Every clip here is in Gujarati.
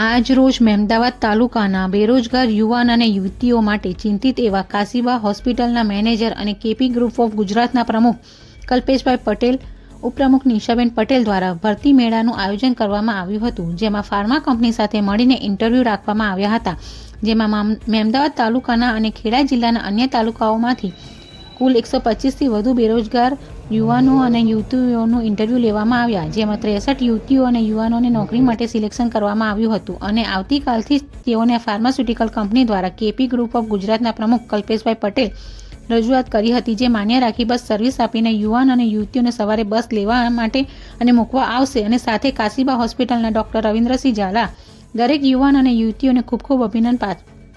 આજ રોજ મહેમદાવાદ તાલુકાના બેરોજગાર યુવાન અને યુવતીઓ માટે ચિંતિત એવા કાશીબા હોસ્પિટલના મેનેજર અને કેપી ગ્રુપ ઓફ ગુજરાતના પ્રમુખ કલ્પેશભાઈ પટેલ, ઉપપ્રમુખ નિશાબેન પટેલ દ્વારા ભરતી મેળાનું આયોજન કરવામાં આવ્યું હતું, જેમાં ફાર્મા કંપની સાથે મળીને ઇન્ટરવ્યૂ રાખવામાં આવ્યા હતા, જેમાં મહેમદાવાદ તાલુકાના અને ખેડા જિલ્લાના અન્ય તાલુકાઓમાંથી કુલ એકસો પચીસથી વધુ બેરોજગાર યુવાનો અને યુવતીઓનું ઇન્ટરવ્યૂ લેવામાં આવ્યા, જેમાં ત્રેસઠ યુવતીઓ અને યુવાનોને નોકરી માટે સિલેક્શન કરવામાં આવ્યું હતું. અને આવતીકાલથી જ તેઓને ફાર્માસ્યુટિકલ કંપની દ્વારા કેપી ગ્રુપ ઓફ ગુજરાતના પ્રમુખ કલ્પેશભાઈ પટેલ રજૂઆત કરી હતી, જે માન્ય રાખી બસ સર્વિસ આપીને યુવાન અને યુવતીઓને સવારે બસ લેવા માટે અને મૂકવા આવશે. અને સાથે કાશીબા હોસ્પિટલના ડોક્ટર રવિન્દ્રસિંહ ઝાલા દરેક યુવાન અને યુવતીઓને ખૂબ ખૂબ અભિનંદન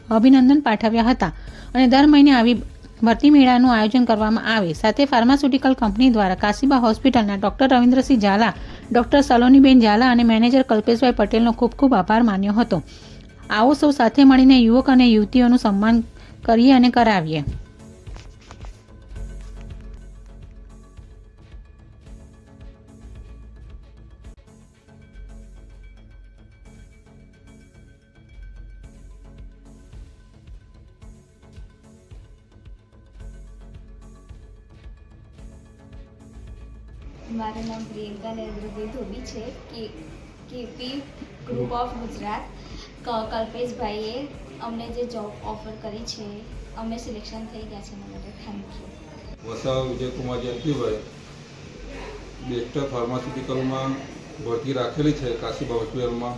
અભિનંદન પાઠવ્યા હતા. અને દર મહિને આવી ભરતી મેળાનું આયોજન કરવામાં આવે. સાથે ફાર્માસ્યુટિકલ કંપની દ્વારા કાશીબા હોસ્પિટલના ડોક્ટર રવિન્દ્રસિંહ ઝાલા, ડોક્ટર સલોનીબેન ઝાલા અને મેનેજર કલ્પેશભાઈ પટેલનો ખૂબ ખૂબ આભાર માન્યો હતો. આવો સૌ સાથે મળીને યુવક અને યુવતીઓનું સન્માન કરીએ અને કરાવીએ. મારું નામ પ્રિયંકા નરેન્દ્રભાઈ ધોબી છે. કે કેપી ગ્રુપ ઓફ ગુજરાત. કલ્પેશભાઈએ અમને જે જોબ ઓફર કરી છે અમે સિલેક્શન થઈ ગયા છે એના માટે. થેન્ક યુ વસાવા વિજયકુમાર જયંતિભાઈ બેસ્ટ ફાર્માસ્યુટિકલમાં ભરતી રાખેલી છે કાશીબા હોસ્પિટલમાં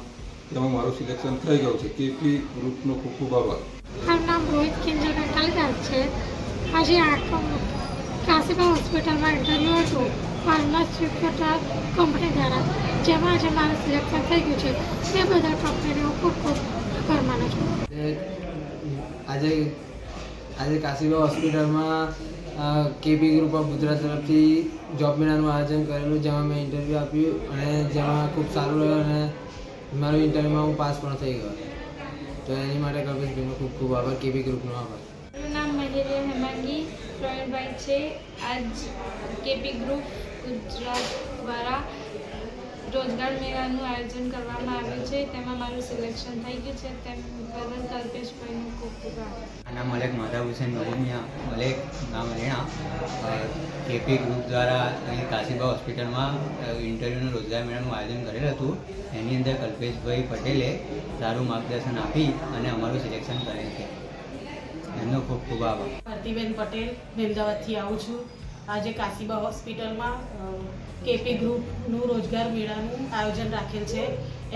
તેમાં મારું સિલેક્શન થઈ ગયું છે. કેપી ગ્રુપનો ખૂબ ખૂબ આભાર. મારું નામ રોહિત કિંજલભાઈ કલગાર છે. આજે આ કાશીબા હોસ્પિટલમાં ઇન્ટરવ્યૂ હતું. ફાર્માસ્યુટિકલ કંપની દ્વારા જેમાં આજે મારું સિલેક્શન થઈ ગયું છે. તે બધા કંપનીનો ખૂબ ખૂબ આભાર માનું છું. આજે આજે કાશીબા હોસ્પિટલમાં કેપી ગ્રુપ ઓફ ગુજરાત તરફથી જોબ મેળાનું આયોજન કરેલું જેમાં મેં ઇન્ટરવ્યૂ આપ્યું અને જેમાં ખૂબ સારું રહ્યું અને મારું ઇન્ટરવ્યૂમાં હું પાસ પણ થઈ ગયો. તો એની માટે કલ્પેશભાઈનો ખૂબ ખૂબ આભાર કેપી ગ્રુપનો આભાર. મારું નામ મહેરિયા હેમાંગી પ્રવીણભાઈ છે. આજ કેપી ગ્રુપ ગુજરાત દ્વારા રોજગાર મેળાનું આયોજન કરવામાં આવ્યું છે. તેમાં મારું સિલેક્શન થઈ ગયું છે. તેમ બદલ કલ્પેશભાઈનું ખૂબ ખૂબ આભાર. આના મલેક માધા હુસેન મલિમિયા મલેક નામ રેણા. કેપી ગ્રુપ દ્વારા અહીં કાશીબા હોસ્પિટલમાં ઇન્ટરવ્યૂનું રોજગાર મેળાનું આયોજન કરેલ હતું. એની અંદર કલ્પેશભાઈ પટેલે સારું માર્ગદર્શન આપી અને અમારું સિલેક્શન કરેલ છે. એમનો ખૂબ ખૂબ આભાર. ભારતીબેન પટેલ મહેમદાવાદથી આવું છું. આજે કાશીબા હોસ્પિટલમાં કેપી ગ્રુપનું રોજગાર મેળાનું આયોજન રાખેલ છે.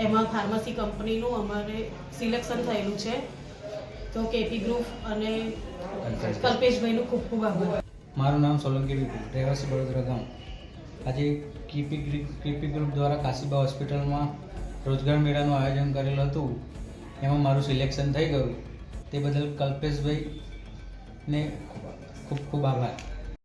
એમાં ફાર્મસી કંપનીનું અમારે સિલેક્શન થયેલું છે. તો કેપી ગ્રુપ અને કલ્પેશભાઈનું ખૂબ ખૂબ આભાર. મારું નામ સોલંકી વિપુલ રહેવાસી વડોદરા ગામ. આજે કીપી કેપી કીપી ગ્રુપ દ્વારા કાશીબા હોસ્પિટલમાં રોજગાર મેળાનું આયોજન કરેલું હતું. એમાં મારું સિલેક્શન થઈ ગયું. તે બદલ કલ્પેશભાઈને ખૂબ ખૂબ આભાર.